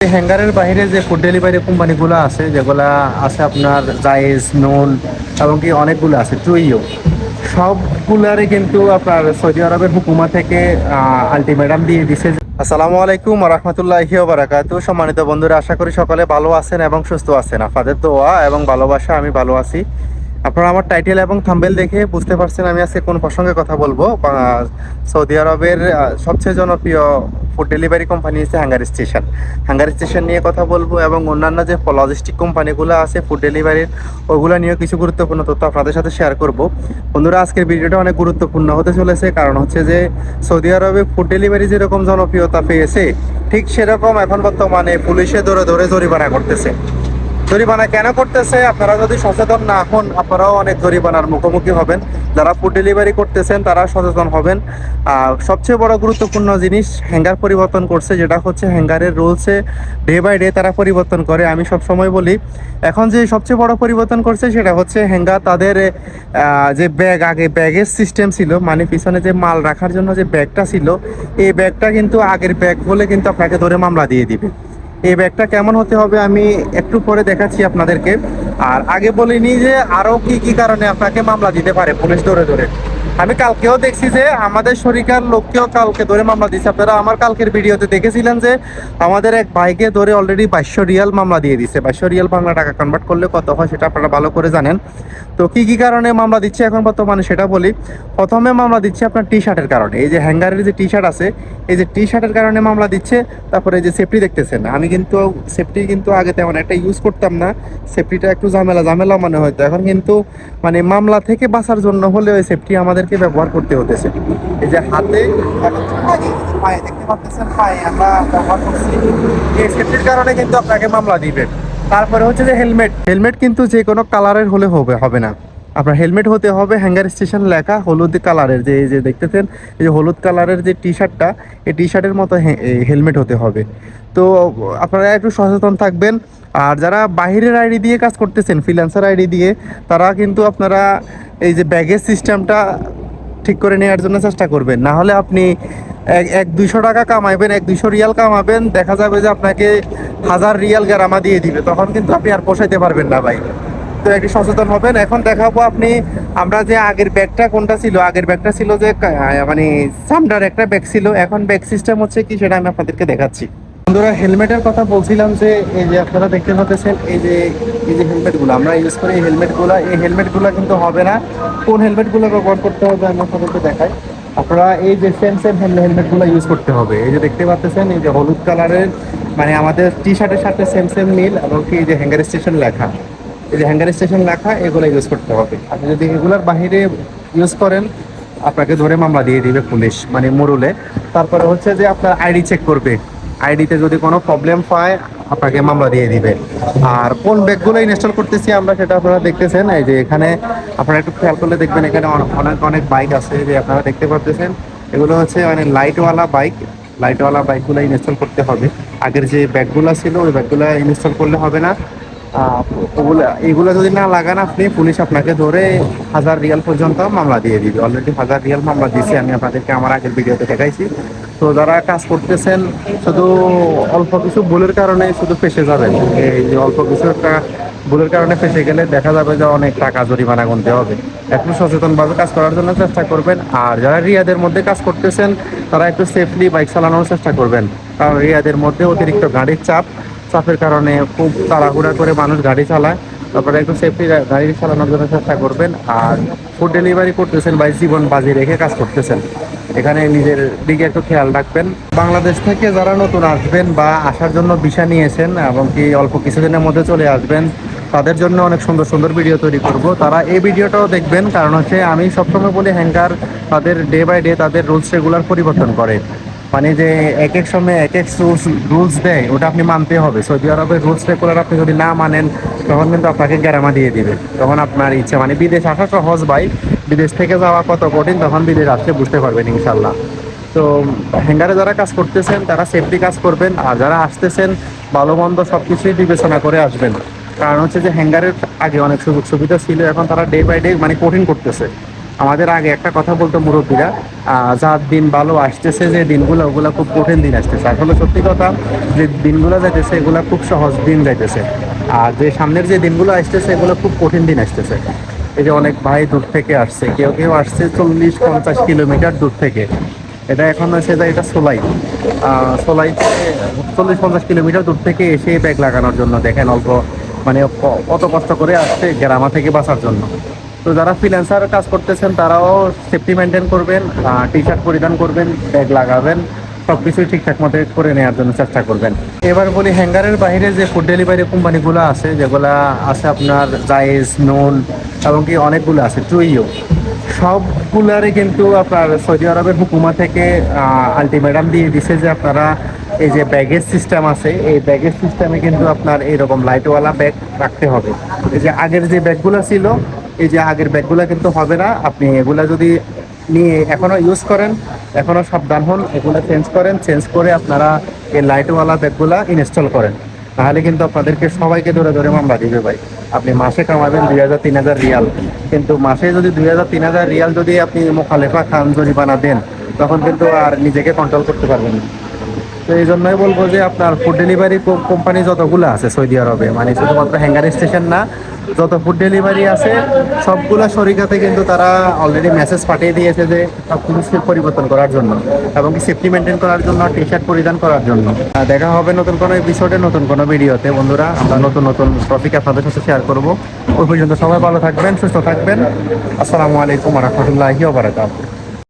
হ্যাঙ্গারের বাইরে যে food delivery কোম্পানিগুলো আছে, যেগুলা আছে আপনার জায়েজ, নুন এবং কি অনেকগুলো আছে টুইও সবগুলারই কিন্তু আপনার সৌদি আরবের হুকুমা থেকে আলটিমেটাম দিয়ে দিছে আসসালামু আলাইকুম রহমতুল্লাহি বারাকাতু। সম্মানিত বন্ধুরা, আশা করি সকলে ভালো আছেন এবং সুস্থ আছেন। আপনাদের দোয়া এবং ভালোবাসা আমি ভালো আছি। আপনারা আমার টাইটেল এবং থাম্বেল দেখে বুঝতে পারছেন আমি আজকে কোন প্রসঙ্গে কথা বলব। সৌদি আরবের সবচেয়ে জনপ্রিয় ফুড ডেলিভারি কোম্পানি হচ্ছে হ্যাঙ্গার স্টেশন হ্যাঙ্গার স্টেশন নিয়ে কথা বলব এবং অন্যান্য যে লজিস্টিক কোম্পানিগুলো আছে ফুড ডেলিভারির ওগুলো নিয়েও কিছু গুরুত্বপূর্ণ তথ্য আপনাদের সাথে শেয়ার করব। বন্ধুরা, আজকের ভিডিওটা অনেক গুরুত্বপূর্ণ হতে চলেছে, কারণ হচ্ছে যে সৌদি আরবে ফুড ডেলিভারি যেরকম জনপ্রিয়তা পেয়েছে, ঠিক সেরকম এখন বর্তমানে পুলিশে ধরে ধরে জরিমানা করতেছে। জরিমানা কেন করতেছে? আপনারা যদি সচেতন না হন, আপনারাও অনেক জরিমানার মুখোমুখি হবেন। যারা ফুড ডেলিভারি করতেছেন, তারা সচেতন হবেন। আর সবচেয়ে বড় গুরুত্বপূর্ণ জিনিস হ্যাঙ্গার পরিবর্তন করছে, যেটা হচ্ছে হ্যাঙ্গারের রুলসে ডে বাই ডে তারা পরিবর্তন করে। আমি সব সময় বলি, এখন যে সবচেয়ে বড় পরিবর্তন করছে, সেটা হচ্ছে হ্যাঙ্গার তাদের যে ব্যাগ আগে ব্যাগের সিস্টেম ছিল মানে পিছনে যে মাল রাখার জন্য যে ব্যাগটা ছিল, এই ব্যাগটা কিন্তু আগের ব্যাগ বলে কিন্তু আপনাকে ধরে মামলা দিয়ে দিবে। এই ব্যাগটা কেমন হতে হবে আমি একটু পরে দেখাচ্ছি আপনাদেরকে। আর আগে বলিনি যে আরও কি কি কারণে আপনাকে মামলা দিতে পারে পুলিশ ধরে ধরে। আমি কালকেও দেখছি যে আমাদের শরিকার লোককেও কালকে ধরে মামলা দিচ্ছে আপনারা আমার কালকের ভিডিওতে দেখেছিলেন যে আমাদের এক ভাইকে ধরে অলরেডি বাইশশো রিয়াল মামলা দিয়ে দিচ্ছে বাইশশো রিয়াল বাংলা টাকা কনভার্ট করলে কত হয় সেটা আপনারা ভালো করে জানেন। তো কি কি কারণে মামলা দিচ্ছে এখন বর্তমানে সেটা বলি। প্রথমে মামলা দিচ্ছে আপনার টি শার্টের কারণে। এই যে হ্যাঙ্গারের যে টি শার্ট আছে এই যে টি শার্টের কারণে মামলা দিচ্ছে তারপরে এই যে সেফটি দেখতেছেন। আমি কিন্তু সেফটি কিন্তু আগে তেমন একটা ইউজ করতাম না। সেফটিটা একটু ঝামেলা ঝামেলা মনে হয়তো এখন কিন্তু মানে মামলা থেকে বাঁচার জন্য হলে ওই সেফটি আমাদেরকে ব্যবহার করতে হতেছে। এই যে হাতে পায়ে, পায়ে আমরা সেফটির কারণে কিন্তু আপনাকে মামলা দিবে। তারপরে হচ্ছে যে হেলমেট হেলমেট কিন্তু যে কোনো কালারের হলে হবে হবে না। আপনার হেলমেট হতে হবে হ্যাঙ্গার স্টেশন লেখা, হলুদ কালারের যে যে দেখতেছেন, এই যে হলুদ কালারের যে টি শার্টটা এই টি শার্টের মতো হেলমেট হতে হবে। তো, আপনারা একটু সচেতন থাকবেন। আর যারা বাহিরের আইডি দিয়ে কাজ করতেছেন ফ্রিল্যান্সার আইডি দিয়ে, তারা কিন্তু আপনারা এই যে ব্যাগের সিস্টেমটা ঠিক করে নেওয়ার জন্য চেষ্টা করবেন। না হলে আপনি এক এক দুইশো টাকা কামাইবেন, এক দুইশো রিয়াল কামাবেন, দেখা যাবে যে আপনাকে হাজার রিয়াল গ্যারামা দিয়ে দিবে। তখন কিন্তু আপনি আর পোষাইতে পারবেন না ভাই। তো সচেতন হবেন। এখন দেখাবো আপনি, আমরা যে আগের ব্যাগটা কোনটা ছিল? আগের ব্যাগটা ছিল যে মানে সামডার একটা ব্যাগ ছিল। এখন ব্যাগ সিস্টেম হচ্ছে কি সেটা আমি আপনাদেরকে দেখাচ্ছি। বন্ধুরা, হেলমেটের কথা বলছিলাম যে, এই যে আপনারা দেখতে পাচ্ছেন, এই যে এই যে হেলমেটগুলো, আমরা ইউজ করি এই হেলমেটগুলো। এই হেলমেটগুলো কিন্তু হবে না। কোন হেলমেটগুলো ব্যবহার করতে হবে আমি আপনাদেরকে দেখাই। আপনারা এই যে সেম সেম হেলমেটগুলো ইউজ করতে হবে। এই যে দেখতে পাচ্ছেন, এই যে হলুদ কালারের মানে আমাদের টি শার্টের সাথে সেম সেম মিল এবং কি এই যে হ্যাঙ্গার স্টেশন লেখা। এই যে হ্যাঙ্গার স্টেশন লেখা এগুলো ইউজ করতে হবে। আপনি যদি এগুলোর বাইরে ইউজ করেন, আপনাকে ধরে মামলা দিয়ে দিবে পুলিশ মানে মুরুলে। তারপরে হচ্ছে যে আপনার আইডি চেক করবে। আইডিতে যদি কোনো প্রবলেম পায় আপনাকে মামলা দিয়ে দিবে। আর কোন ব্যাগগুলো ইনস্টল করতেছি আমরা, সেটা আপনারা দেখতেছেন। এই যে এখানে আপনারা একটু খেয়াল করলে দেখবেন, এখানে অন- অনেক অনেক বাইক আছে যে আপনারা দেখতে পাচ্ছেন এগুলো হচ্ছে মানে লাইটওয়ালা বাইক লাইটওয়ালা বাইকগুলো ইনস্টল করতে হবে। আগের যে ব্যাগগুলো ছিল, ওই ব্যাগগুলো ইনস্টল করলে হবে না। এগুলো যদি না লাগান আপনি, পুলিশ আপনাকে ধরে হাজার রিয়াল পর্যন্ত মামলা দিয়ে দিবে। অলরেডি হাজার রিয়াল মামলা দিয়েছি, আমি আপনাদেরকে আমার আগের ভিডিওতে দেখাইছি। তো যারা কাজ করতেছেন, শুধু অল্প কিছু ভুলের কারণে শুধু ফেসে যাবেন। এই যে অল্প কিছু একটা ভুলের কারণে ফেসে গেলে দেখা যাবে যে অনেক টাকা জরিমানা গুনতে হবে। একটু সচেতনভাবে কাজ করার জন্য চেষ্টা করবেন। আর যারা রিয়াদের মধ্যে কাজ করতেছেন, তারা একটু সেফলি বাইক চালানোর চেষ্টা করবেন। কারণ রিয়াদের মধ্যে অতিরিক্ত গাড়ির চাপ চাপের কারণে খুব তাড়াহুড়া করে মানুষ গাড়ি চালায়। তারপরে একটু সেফটি গাড়ি চালানোর জন্য চেষ্টা করবেন। আর ফুড ডেলিভারি করতেছেন বা জীবন বাজি রেখে কাজ করতেছেন। এখানে নিজের দিকে একটু খেয়াল রাখবেন। বাংলাদেশ থেকে যারা নতুন আসবেন বা আসার জন্য ভিসা নিয়েছেন এবং কি অল্প কিছুদিনের মধ্যে চলে আসবেন, তাদের জন্য অনেক সুন্দর সুন্দর ভিডিও তৈরি করব। তারা এই ভিডিওটাও দেখবেন। কারণ হচ্ছে আমি সবসময় বলি হ্যাঙ্গার তাদের ডে বাই ডে তাদের রুলস রেগুলার পরিবর্তন করে। মানে যে এক এক সময় এক এক রুলস দেয়, ওটা আপনি মানতে হবে। সৌদি আরবের রুলস রেগুলার আপনি যদি না মানেন, তখন কিন্তু আপনাকে গ্যারামা দিয়ে দিবে। তখন আপনার ইচ্ছা মানে বিদেশ আসা সহজ ভাই। বিদেশ থেকে যাওয়া কত কঠিন, তখন বিদেশ আসতে বুঝতে পারবেন ইনশাল্লাহ তো হ্যাঙ্গারে যারা কাজ করতেছেন, তারা সেফটি কাজ করবেন। আর যারা আসতেছেন, ভালো মন্দ সব কিছুই বিবেচনা করে আসবেন। কারণ হচ্ছে যে হ্যাঙ্গারের আগে অনেক সুযোগ সুবিধা ছিল, এখন তারা ডে বাই ডে মানে কঠিন করতেছে। আমাদের আগে একটা কথা বলতো মুরব্বীরা যার দিন ভালো আসতেছে যে দিনগুলো ওগুলো খুব কঠিন দিন আসতেছে। আসলে সত্যি কথা যে দিনগুলো যাইতেছে এগুলো খুব সহজ দিন যাইতেছে। আর যে সামনের যে দিনগুলো আসতেছে এগুলো খুব কঠিন দিন আসতেছে। এই যে অনেক ভাই দূর থেকে আসছে কেউ কেউ আসছে চল্লিশ পঞ্চাশ কিলোমিটার দূর থেকে। এটা এখন আছে যে এটা সোলাই। আহ, সোলাইতে চল্লিশ পঞ্চাশ কিলোমিটার দূর থেকে এসে ব্যাগ লাগানোর জন্য দেখেন অল্প মানে কত কষ্ট করে আসছে গ্রামা থেকে বাঁচার জন্য। তো যারা ফ্রিল্যান্সার কাজ করতেছেন, তারাও সেফটি মেনটেন করবেন টি শার্ট পরিধান করবেন ব্যাগ লাগাবেন সব কিছুই ঠিকঠাক মতো করে নেওয়ার জন্য চেষ্টা করবেন। এবার বলি হ্যাঙ্গারের বাইরে যে ফুড ডেলিভারি কোম্পানিগুলো আছে, যেগুলা আছে আপনার জায়েজ নুন এবং কি অনেকগুলো আছে টুইও সবগুলারই কিন্তু আপনার সৌদি আরবের হুকুমা থেকে আলটিমেটাম দিয়ে দিছে যে আপনারা এই যে ব্যাগেজ সিস্টেম আছে, এই ব্যাগেজ সিস্টেমে কিন্তু আপনার এইরকম লাইটওয়ালা ব্যাগ রাখতে হবে। এই যে আগের যে ব্যাগগুলো ছিল এই যে আগের ব্যাগগুলো কিন্তু হবে না। আপনি এগুলা যদি নিয়ে এখনও ইউজ করেন, এখনও সাবধান হন, এগুলো চেঞ্জ করেন চেঞ্জ করে আপনারা এই লাইটওয়ালা ব্যাগগুলা ইনস্টল করেন। তাহলে কিন্তু আপনাদেরকে সবাইকে ধরে ধরে মামলা দিবে ভাই। আপনি মাসে কামাবেন দুই হাজার, তিন হাজার রিয়াল। কিন্তু মাসে যদি দুই হাজার, তিন হাজার রিয়াল যদি আপনি মোখালেফা খান জরিমানা দেন, তখন কিন্তু আর নিজেকে কন্ট্রোল করতে পারবেন না। তো এই জন্যই বলব যে আপনার ফুড ডেলিভারি কোম্পানি যতগুলো আছে সৌদি আরবে মানে শুধুমাত্র হ্যাঙ্গার স্টেশন না যত ফুড ডেলিভারি আছে, সবগুলো শরিকাতে কিন্তু তারা অলরেডি মেসেজ পাঠিয়ে দিয়েছে যে সব কিছু পরিবর্তন করার জন্য এবং সেফটি মেনটেন করার জন্য টি শার্ট পরিধান করার জন্য। দেখা হবে নতুন কোনো এপিসোডে নতুন কোনো ভিডিওতে বন্ধুরা, আমরা নতুন নতুন টপিক আপনাদের সাথে শেয়ার করব। ওই পর্যন্ত সবাই ভালো থাকবেন, সুস্থ থাকবেন। আসসালামু আলাইকুম রহমতুল্লাহি ওবরাকাতুহু